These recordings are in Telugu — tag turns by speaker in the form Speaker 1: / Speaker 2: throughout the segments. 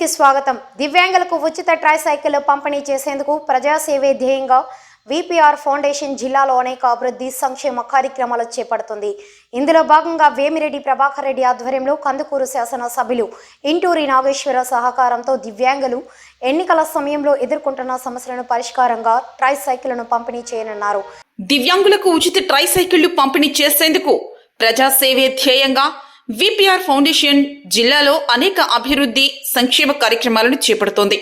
Speaker 1: కి స్వాగతం. దివ్యాంగులకు ఉచిత ట్రై సైకిల్ పంపిణీ చేసేందుకు ప్రజాసేవే ధ్యేయంగా విపిఆర్ ఫౌండేషన్ జిల్లాలో అనేక అభివృద్ధి సంక్షేమ కార్యక్రమాలు చేపడుతుంది. ఇందులో భాగంగా వేమిరెడ్డి ప్రభాకర్ రెడ్డి ఆధ్వర్యంలో కందుకూరు శాసన సభ్యులు ఇంటూరి నాగేశ్వర సహకారంతో దివ్యాంగులు ఎన్నికల సమయంలో ఎదుర్కొంటున్న సమస్యలను పరిష్కారంగా ట్రైసైకిళ్ళను పంపిణీ చేయనున్నారు.
Speaker 2: దివ్యాంగులకు ఉచిత ట్రైసైకిళ్ళు పంపిణీ చేసేందుకు ప్రజాసేవే ధ్యేయంగా విపిఆర్ ఫౌండేషన్ జిల్లాలో అనేక అభివృద్ధి సంక్షేమ కార్యక్రమాలను చేపడుతోంది.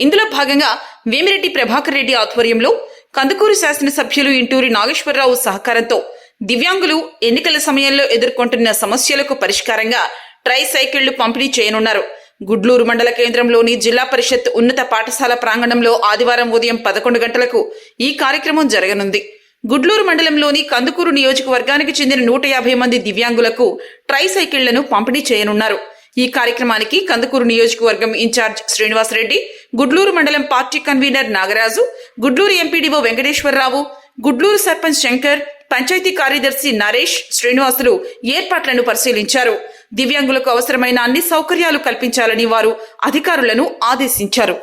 Speaker 2: ఇందులో భాగంగా వేమిరెడ్డి ప్రభాకర్ రెడ్డి ఆధ్వర్యంలో కందుకూరు శాసనసభ్యులు ఇంటూరి నాగేశ్వరరావు సహకారంతో దివ్యాంగులు ఎన్నికల సమయంలో ఎదుర్కొంటున్న సమస్యలకు పరిష్కారంగా ట్రై సైకిళ్ళు పంపిణీ చేయనున్నారు. గుడ్లూరు మండల కేంద్రంలోని జిల్లా పరిషత్ ఉన్నత పాఠశాల ప్రాంగణంలో ఆదివారం ఉదయం పదకొండు గంటలకు ఈ కార్యక్రమం జరగనుంది. గుడ్లూరు మండలంలోని కందుకూరు నియోజకవర్గానికి చెందిన నూట యాభై మంది దివ్యాంగులకు ట్రైసైకిళ్ళను పంపిణీ చేయనున్నారు. ఈ కార్యక్రమానికి కందుకూరు నియోజకవర్గం ఇన్ఛార్జ్ శ్రీనివాసరెడ్డి గుడ్లూరు మండలం party convener Nagaraju Gudluru MPDO Venkateswara Rao Gudluru sarpanch Shankar panchayat కార్యదర్శి నరేష్ శ్రీనివాసులు ఏర్పాట్లను పరిశీలించారు. దివ్యాంగులకు అవసరమైన అన్ని సౌకర్యాలు కల్పించాలని వారు అధికారులను ఆదేశించారు.